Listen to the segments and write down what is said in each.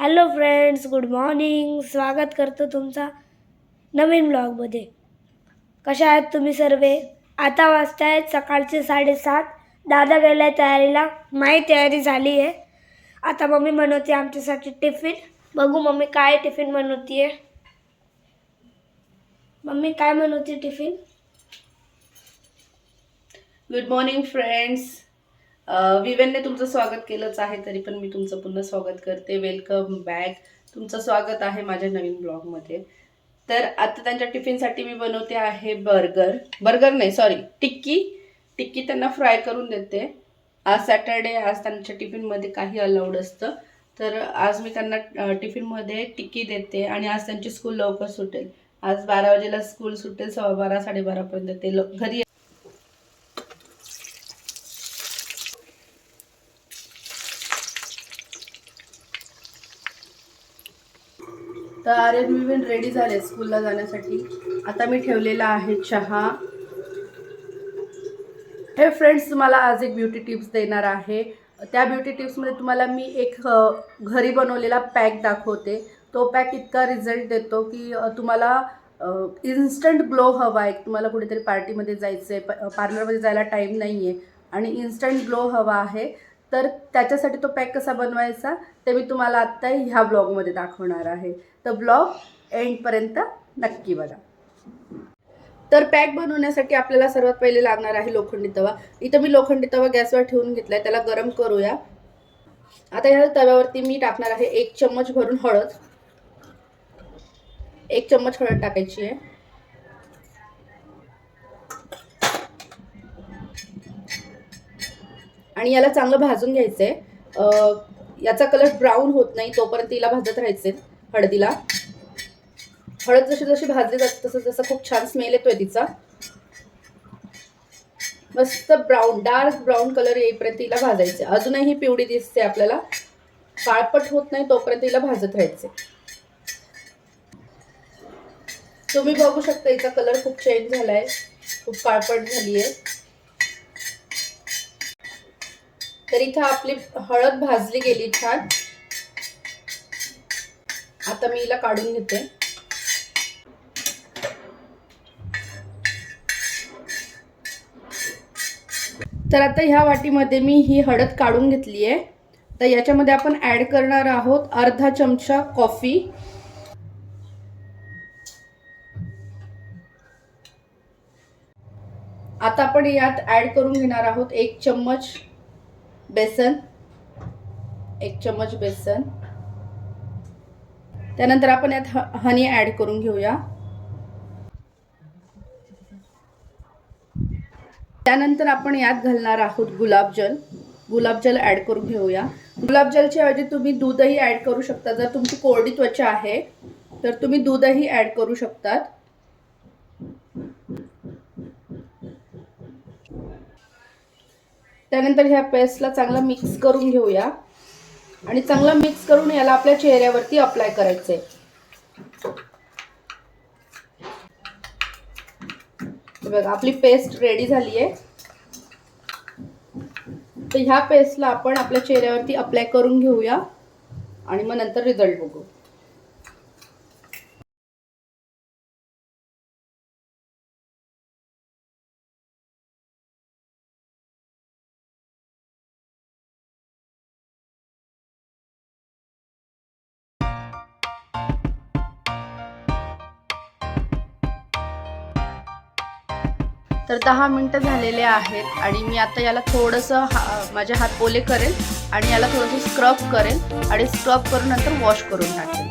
Hello friends good morning स्वागत करतो तुमचा नवीन ब्लॉगमध्ये कशा आहात तुम्ही सर्वे? आता वाजतायत आहेत सकाळचे साडेसात. दादा गेल्या तयारीला. माही तयारी झाली आहे. आता मम्मी बनवते आमच्यासाठी टिफिन. बघू मम्मी काय टिफिन बनवते मम्मी काय बनवते टिफिन? गुड मॉर्निंग फ्रेंड्स विवेनने तुमचं स्वागत केलंच आहे तरी पण मी तुमचं पुन्हा स्वागत करते. वेलकम बॅक तुमचं स्वागत आहे माझ्या नवीन ब्लॉगमध्ये. तर आता त्यांच्या टिफिनसाठी मी बनवते आहे बर्गर. बर्गर नाही सॉरी टिक्की. टिक्की त्यांना फ्राय करून देते. आज सॅटर्डे आज त्यांच्या टिफिनमध्ये काही अलाउड असतं. तर आज मी त्यांना टिफिनमध्ये टिक्की देते आणि आज त्यांची स्कूल लवकर सुटेल. आज बारा वाजेला स्कूल सुटेल सव्वा बारा साडेबारापर्यंत ते घरी तर आर्यन विवेन रेडी झाले स्कूलला जाण्यासाठी. आता मी ठेवलेला आहे चहा. हे फ्रेंड्स तुम्हाला आज एक ब्युटी टिप्स देणार आहे. त्या ब्युटी टिप्समध्ये तुम्हाला मी एक घरी बनवलेला पॅक दाखवते. तो पॅक इतका रिझल्ट देतो की तुम्हाला इन्स्टंट ग्लो हवा आहे. तुम्हाला कुठेतरी पार्टीमध्ये जायचं आहे पार्लरमध्ये जायला टाईम नाही आहे आणि इन्स्टंट ग्लो हवा आहे. तर त्याच्यासाठी तो पॅक कसा बनवायचा? ते मी तुम्हाला आत्ता ह्या ब्लॉगमध्ये दाखवणार आहे. तर ब्लॉग एंडपर्यंत नक्की बघा. तर पॅक बनवण्यासाठी आपल्याला सर्वात पहिले लागणार आहे लोखंडी तवा. इथं मी लोखंडी तवा गॅसवर ठेवून घेतलाय त्याला गरम करूया. आता ह्या तव्यावरती मी टाकणार आहे एक चम्मच भरून हळद. एक चम्मच हळद टाकायची आहे. आणि याला चांगलं भाजून घ्यायचं आहे याचा कलर ब्राऊन होत नाही तोपर्यंत तिला भाजत राहायचे हळदीला. हळद जशी जशी भाजली जाते तसं जसं खूप छान स्मेल येतोय तिचा. मस्त ब्राऊन डार्क ब्राऊन कलर येईपर्यंत तिला भाजायचे. अजूनही पिवळी दिसते आपल्याला. काळपट होत नाही तोपर्यंत तिला भाजत राहायचे. तुम्ही बघू शकता हिचा कलर खूप चेंज झालाय. खूप काळपट झाली आहे तर इथं आपली हळद भाजली गेली छान. आता मी हिला काढून घेते. तर आता ह्या वाटीमध्ये मी ही हळद काढून घेतली आहे. तर याच्यामध्ये आपण ऍड करणार आहोत अर्धा चमचा कॉफी आता आपण यात ऍड करून घेणार आहोत एक चम्मच बेसन एक चम्मच बेसन. त्यानंतर आपण यात ह- हनी ऍड करून घेऊया. त्यानंतर आपण यात घालणार आहोत गुलाबजल गुलाबजल ऍड करून घेऊया. गुलाबजलच्या ऐवजी तुम्ही दूधही ऍड करू शकता. जर तुमची कोरडी त्वचा आहे तर तुम्ही दूधही ऍड करू शकतात. त्यानंतर ह्या पेस्टला चांगला मिक्स करून घेऊया. आणि चांगला मिक्स करून याला आपल्या चेहऱ्यावरती अप्लाय करायचं आहे बघा आपली पेस्ट रेडी झाली आहे तर ह्या पेस्टला आपण आपल्या चेहऱ्यावरती अप्लाय करून घेऊया. आणि मग नंतर रिझल्ट बघू. तर दहा मिनटं झालेले आहेत आणि मी आता याला थोडंसं हा माझे हात ओले करेन आणि याला थोडंसं स्क्रब करेन आणि स्क्रब करून नंतर वॉश करून टाकेन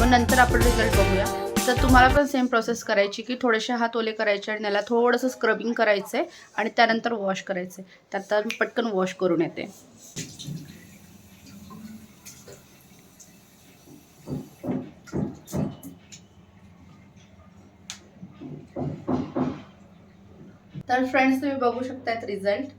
मग नंतर आपण रिझल्ट बघूया. तर तुम्हाला पण सेम प्रोसेस करायची की थोडेसे हात ओले करायचे आणि याला थोडंसं स्क्रबिंग करायचं आहे आणि त्यानंतर वॉश करायचं आहे त्यात मी पटकन वॉश करून येते. तर फ्रेंड्स तुम्ही बघू शकतात रिझल्ट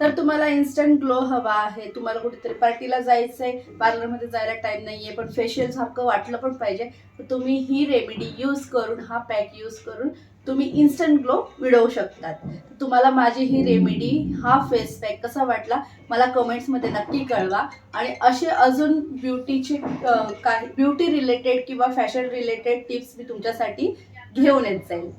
तर तुम्हाला इन्स्टंट ग्लो हवा आहे. तुम्हाला कुठेतरी पार्टीला जायचं आहे पार्लरमध्ये जायला टाईम नाही आहे पण फेशियल सारखं वाटलं पण पाहिजे. तर तुम्ही ही रेमेडी यूज करून हा पॅक यूज करून तुम्ही इन्स्टंट ग्लो मिळवू शकतात. तुम्हाला माझी ही रेमेडी हा फेस पॅक कसा वाटला मला कमेंट्समध्ये नक्की कळवा. आणि असे अजून ब्युटीचे काही ब्युटी रिलेटेड किंवा फॅशन रिलेटेड टिप्स मी तुमच्यासाठी घेऊन येत जाईल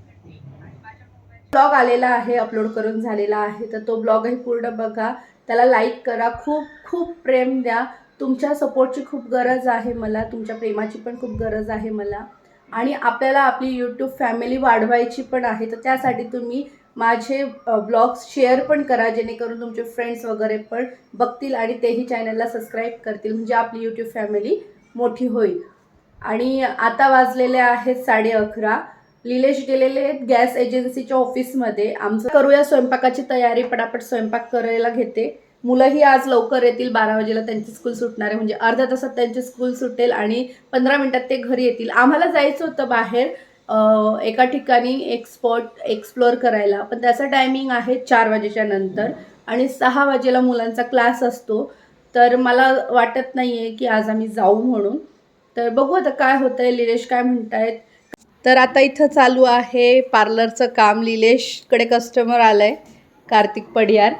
ब्लॉग आलेला आहे अपलोड करून झालेला आहे तर तो ब्लॉगही पूर्ण बघा. त्याला लाईक करा. खूप खूप प्रेम द्या. तुमच्या सपोर्टची खूप गरज आहे मला. तुमच्या प्रेमाची पण खूप गरज आहे मला. आणि आपल्याला आपली यूट्यूब फॅमिली वाढवायची पण आहे. तर त्यासाठी तुम्ही माझे ब्लॉग्स शेअर पण करा जेणेकरून तुमचे फ्रेंड्स वगैरे पण बघतील आणि तेही चॅनलला सबस्क्राईब करतील. म्हणजे आपली यूट्यूब फॅमिली मोठी होईल. आणि आता वाजलेले आहेत साडे अकरा. लिलेश गेलेले आहेत गॅस एजन्सीच्या ऑफिसमध्ये. आमचं करूया स्वयंपाकाची तयारी पटापट स्वयंपाक करायला घेते. मुलंही आज लवकर येतील बारा वाजेला त्यांची स्कूल सुटणार आहे. म्हणजे अर्ध्या तासात त्यांची स्कूल सुटेल आणि पंधरा मिनटात ते घरी येतील. आम्हाला जायचं होतं बाहेर एका ठिकाणी एक स्पॉट एक्सप्लोअर करायला. पण त्याचा टायमिंग आहे चार वाजेच्या नंतर आणि सहा वाजेला मुलांचा क्लास असतो. तर मला वाटत नाही आहे की आज आम्ही जाऊ म्हणून. तर बघू आता काय होतं आहे लिलेश काय म्हणतायत? तर आता इथं चालू आहे पार्लरचं काम. निलेशकडे कस्टमर आलं आहे कार्तिक पडियार.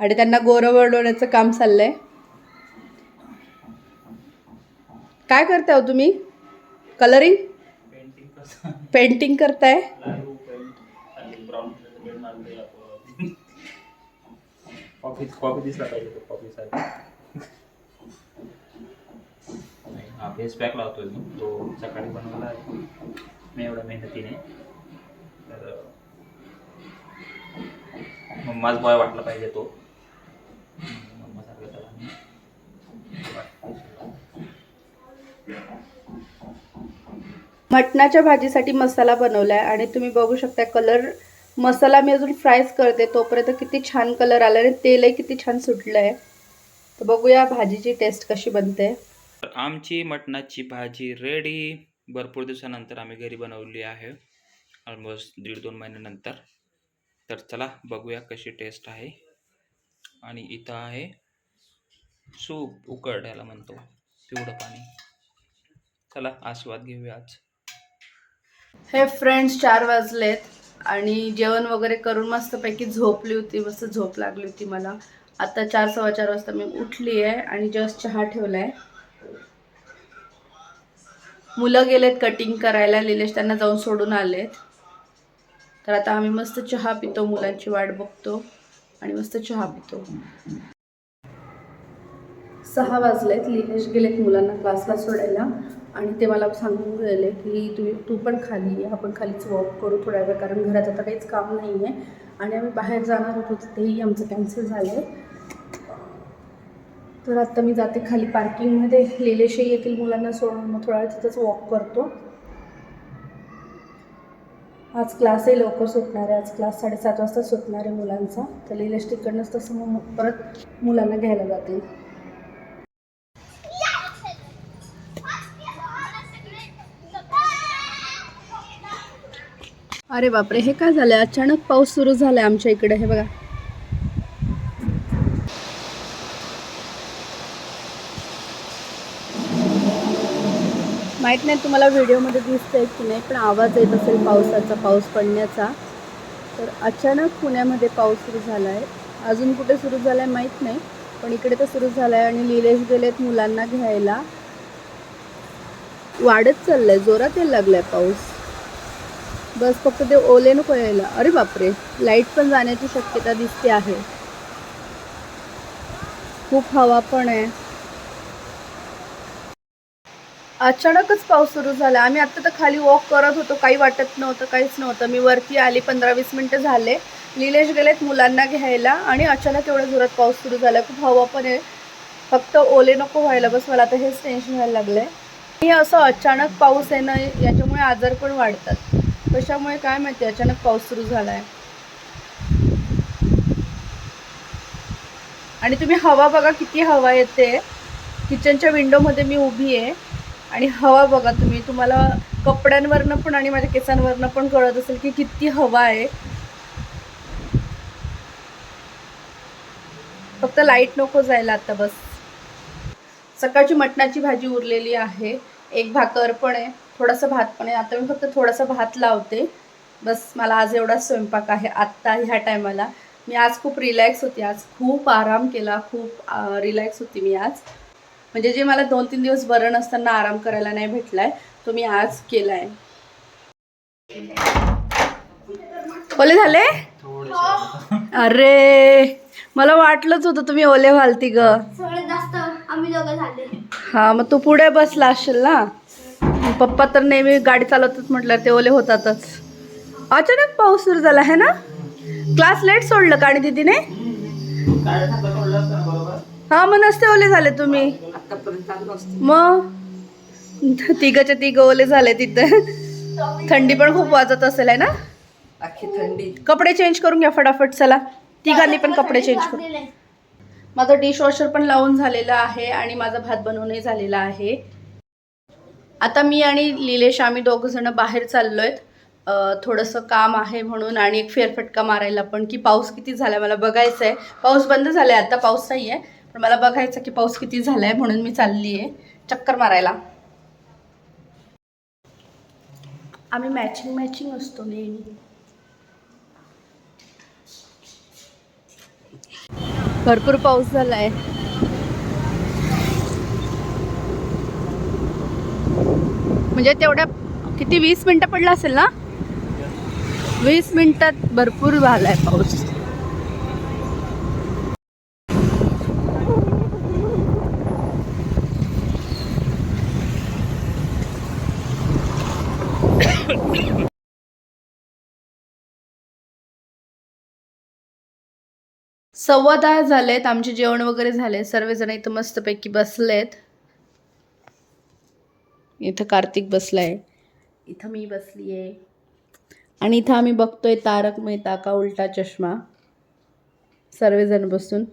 आणि त्यांना गोरं वळवण्याचं काम चाललं आहे काय करताय हो तुम्ही? कलरिंग पेंटिंग करताय. कॉफी कॉफी दिसला पाहिजे तो कॉफीसाठी नाही हा फेस पॅक लावतो मी. तो सकाळी बनवला मी एवढ्या मेहनतीने. तर मम्माच बॉय वाटला पाहिजे तो. मम्मासारखं त्याला मी. मटणाच्या भाजीसाठी मसाला बनवला आहे आणि तुम्ही बघू शकता कलर. मसाला मी अजून फ्रायच करते तोपर्यंत किती छान कलर आला आणि तेलही किती छान सुटलं आहे तर बघूया भाजीची टेस्ट कशी बनते. तर आमची मटणाची भाजी रेडी भरपूर दिवसानंतर आम्ही घरी बनवली आहे. ऑलमोस्ट दीड दोन महिन्यानंतर. तर चला बघूया कशी टेस्ट आहे. आणि इथं आहे सूप उकड याला म्हणतो. पिवळं पाणी. चला आस्वाद घेऊया आज. हे फ्रेंड्स चार वाजलेत. आणि जेवण वगैरे करून मस्तपैकी झोपली होती. मस्त झोप लागली होती मला. आता चार सव्वा चार वाजता मी उठली आहे आणि जस्ट चहा ठेवला आहे मुलं गेलेत कटिंग करायला लिलेश त्यांना जाऊन सोडून आलेत. तर आता आम्ही मस्त चहा पितो मुलांची वाट बघतो आणि मस्त चहा पितो. सहा वाजलेत लिलेश गेलेत मुलांना क्लासला सोडायला आणि ते मला सांगून गेले की तुम्ही तू पण खाली ये आपण खालीच वॉक करू थोड्या वेळ कारण घरात आता काहीच काम नाही आहे आणि आम्ही बाहेर जाणार होतो तेही आमचं कॅन्सल झालं आहे तर आत्ता मी जाते खाली पार्किंगमध्ये. लिलेशही येतील मुलांना सोडून मग थोडा वेळ तिथंच वॉक करतो. आज क्लासही लवकर सुटणार आहे. आज क्लास साडेसात वाजता सुटणार आहे मुलांचा. तर लिलेश तिकडनंच तसं मग परत मुलांना घ्यायला जातील. अरे बापरे हे काय झालं अचानक पाऊस सुरू झालाय आमच्या इकडे. हे बघा. माहीत नाही तुम्हाला व्हिडिओमध्ये दिसतंय की नाही पण आवाज येत असेल पावसाचा पाऊस पडण्याचा तर अचानक पुण्यामध्ये पाऊस सुरू झाला आहे अजून कुठे सुरू झाला आहे माहीत नाही पण इकडे तर सुरू झाला आहे आणि लिलेश गेलेत मुलांना घ्यायला. वाढत चाललंय जोरात यायला लागलाय पाऊस. बस फक्त ते ओले नको यायला. अरे बापरे लाइट पण जाण्याची शक्यता दिसते आहे. खूप हवा पण आहे. अचानकच पाऊस सुरू झाला. आम्ही आत्ता तर खाली वॉक करत होतो. काही वाटत नव्हतं काहीच नव्हतं. मी वरती आली पंधरा वीस मिनटं झाले. निलेश गेलेत मुलांना घ्यायला आणि अचानक एवढ्या जोरात पाऊस सुरू झाला. खूप हवा पण आहे. फक्त ओले नको व्हायला बस. मला आता हेच टेन्शन व्हायला लागलं आहे हे असं अचानक पाऊस येणं याच्यामुळे आजार पण वाढतात. कशामुळे काय माहिती? अचानक पाऊस सुरू झाला आहे आणि तुम्ही हवा बघा किती हवा येते. किचनच्या विंडोमध्ये मी उभी आहे. आणि हवा बघा तुम्ही तुम्हाला कपड्यांवरनं पण आणि माझ्या केसांवरनं पण कळत असेल की किती हवा आहे. फक्त लाइट नको जायला आता बस. सकाळची मटणाची भाजी उरलेली आहे. एक भाकर पण आहे थोडासा भात पण आहे. आता मी फक्त थोडासा भात लावते. बस मला आज एवढा स्वयंपाक आहे आत्ता ह्या टायमाला. मी आज खूप रिलॅक्स होती आज खूप आराम केला खूप रिलॅक्स होती मी आज. म्हणजे जे मला दोन तीन दिवस बरं नसताना आराम करायला नाही भेटलाय तो मी आज केलाय. ओले झाले? अरे मला वाटलंच होतं तुम्ही ओले व्हालती ग. सगळ्यात जास्त आम्ही दोघं झाले. हा मग तू पुढे बसला असशील ना? पप्पा तर नेहमी गाडी चालवतात म्हटलं ते ओले होतातच. अचानक पाऊस सुरू झाला आहे ना? क्लास लेट सोडलं का आणि दीदीने? हा मग नसते ओले झाले तुम्ही. मग? तिघच्या तिघ ओले झाले तिथे. थंडी पण खूप वाजत असेल आहे ना? थंडी. कपडे चेंज करून घ्या फटाफट चला. तिघांनी पण कपडे चेंज करू. माझं डिशवॉशर पण लावून झालेलं आहे आणि माझा भात बनवूनही झालेला आहे. आता मी आणि लिलेश आम्ही दोघं जण बाहेर चाललोय. थोडंसं काम आहे म्हणून आणि एक फेरफटका मारायला पण की पाऊस किती झालाय मला बघायचं आहे पाऊस बंद झालाय आता पाऊस नाही आहे पण मला बघायचं की पाऊस किती झालाय म्हणून मी चालली आहे चक्कर मारायला. आम्ही मॅचिंग मॅचिंग असतो नेहमी. भरपूर पाऊस झालाय. म्हणजे तेवढ्या किती वीस मिनिटं पडला असेल ना? वीस मिनिटात भरपूर झालाय पाऊस. सव्वा दहा झालेत आमचे जेवण वगैरे झाले सर्वजण इथं मस्तपैकी बसलेत. इथं कार्तिक बसलाय. इथं मी बसली आहे आणि इथं आम्ही बघतोय तारक मेहता का उलटा चष्मा. सर्वजण बसून.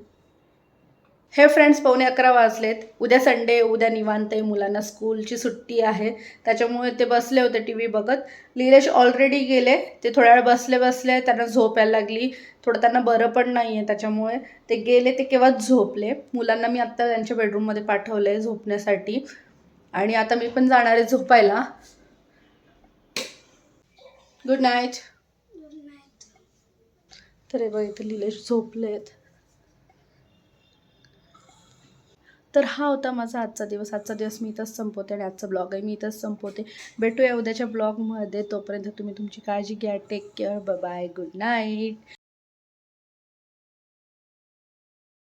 हे फ्रेंड्स पावणे अकरा वाजलेत. उद्या संडे उद्या निवांत आहे मुलांना स्कूलची सुट्टी आहे. त्याच्यामुळे ते बसले होते टी व्ही बघत. लीलेश ऑलरेडी गेले. ते थोड्या वेळ बसले बसले. त्यांना झोप यायला लागली. थोडं त्यांना बरं पण नाही आहे त्याच्यामुळे. ते गेले ते केव्हाच झोपले. मुलांना मी आत्ता त्यांच्या बेडरूममध्ये पाठवलं आहे झोपण्यासाठी. आणि आता मी पण जाणार आहे झोपायला. गुड नाईट तर हे बघ इथं लीलेश झोपलेत. तर हा होता माझा आजचा दिवस. आजचा दिवस मी इथंच संपवते आणि आजचा ब्लॉग आहे. मी इथंच संपवते. भेटूया उद्याच्या ब्लॉगमध्ये तोपर्यंत तुम्ही तुमची काळजी घ्या. Take care bye good night